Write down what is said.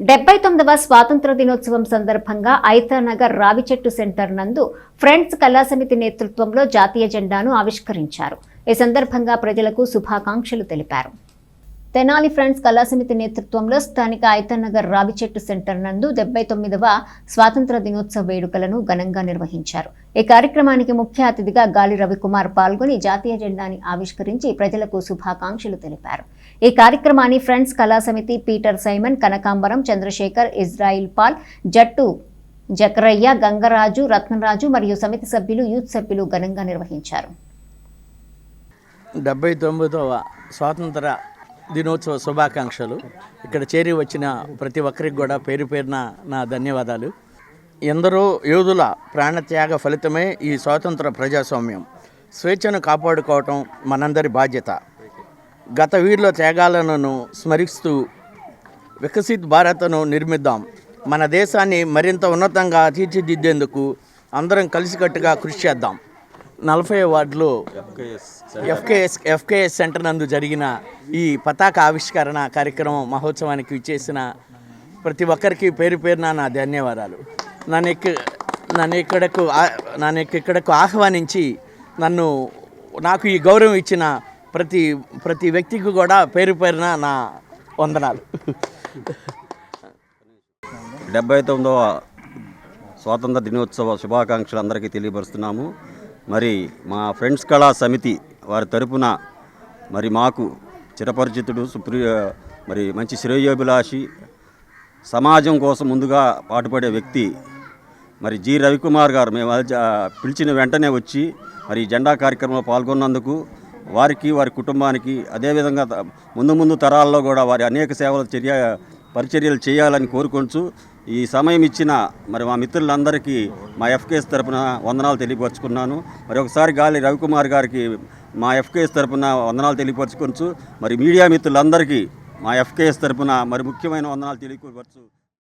డెబ్బై తొమ్మిదవ స్వాతంత్ర దినోత్సవం సందర్భంగా ఐతానగర్ రావిచెట్టు సెంటర్ నందు ఫ్రెండ్స్ కళాసమితి నేతృత్వంలో జాతీయ జెండాను ఆవిష్కరించారు. ఈ సందర్భంగా ప్రజలకు శుభాకాంక్షలు తెలిపారు. తెనాలి ఫ్రెండ్స్ కళాసమితి నేతృత్వంలో స్థానిక ఆయతనగర్ రావిచెట్టు సెంటర్ నందు డెబ్బై తొమ్మిదవ స్వాతంత్ర దినోత్సవ వేడుకలను ఘనంగా నిర్వహించారు. ఈ కార్యక్రమానికి ముఖ్య అతిథిగా గాలి రవికుమార్ పాల్గొని జాతీయ జెండాని ఆవిష్కరించి ప్రజలకు శుభాకాంక్షలు తెలిపారు. ఈ కార్యక్రమాన్ని ఫ్రెండ్స్ కళాసమితి పీటర్ సైమన్ కనకాంబరం చంద్రశేఖర్ ఇజ్రాయిల్ పాల్ జట్టు జకరయ్య గంగరాజు రత్నరాజు మరియు సమితి సభ్యులు యూత్ సభ్యులు ఘనంగా నిర్వహించారు. డెబ్బై తొమ్మిదవ స్వాతంత్ర దినోత్సవ శుభాకాంక్షలు. ఇక్కడ చేరి వచ్చిన ప్రతి ఒక్కరికి కూడా పేరు పేరున నా ధన్యవాదాలు. ఎందరో యోధుల ప్రాణత్యాగ ఫలితమే ఈ స్వాతంత్ర ప్రజాస్వామ్యం. స్వేచ్ఛను కాపాడుకోవటం మనందరి బాధ్యత. గత వీరుల త్యాగాలను స్మరిస్తూ వికసిత్ భారత్ను నిర్మిద్దాం. మన దేశాన్ని మరింత ఉన్నతంగా తీర్చిదిద్దేందుకు అందరం కలిసికట్టుగా కృషి చేద్దాం. నలభై వార్డులో ఎఫ్కేఎస్ ఎఫ్కేఎస్ సెంటర్ నందు జరిగిన ఈ పతాక ఆవిష్కరణ కార్యక్రమం మహోత్సవానికి ఇచ్చేసిన ప్రతి ఒక్కరికి పేరు పేరున నా ధన్యవాదాలు. నన్ను ఇక్క నన్ను ఇక్కడకు నన్ను ఇక్కడకు ఆహ్వానించి నన్ను నాకు ఈ గౌరవం ఇచ్చిన ప్రతి ప్రతి వ్యక్తికి కూడా పేరు పేరున నా వందనాలు. డెబ్బై తొమ్మిదవ స్వాతంత్ర దినోత్సవ శుభాకాంక్షలు అందరికీ తెలియపరుస్తున్నాము. మరి మా ఫ్రెండ్స్ కళా సమితి వారి తరపున మరి మాకు చిరపరిచితుడు సుప్రియ మరి మంచి శ్రేయోభిలాషి సమాజం కోసం ముందుగా పాటుపడే వ్యక్తి మరి జి. రవికుమార్ గారు. మేము పిలిచిన వెంటనే వచ్చి మరి జెండా కార్యక్రమంలో పాల్గొన్నందుకు వారికి వారి కుటుంబానికి అదేవిధంగా ముందు ముందు తరాల్లో కూడా వారి అనేక సేవలు చర్య పరిచర్యలు చేయాలని కోరుకుంటూ ఈ సమయం ఇచ్చిన మరి మా మిత్రులందరికీ మా ఎఫ్కేఎస్ తరపున వందనాలు తెలియపరుచుకున్నాను. మరి ఒకసారి గాలి రవికుమార్ గారికి మా ఎఫ్కేఎస్ తరపున వందనాలు తెలియపరచుకొచ్చు మరి మీడియా మిత్రులందరికీ మా ఎఫ్కేఎస్ తరపున మరి ముఖ్యమైన వందనాలు తెలియపరచు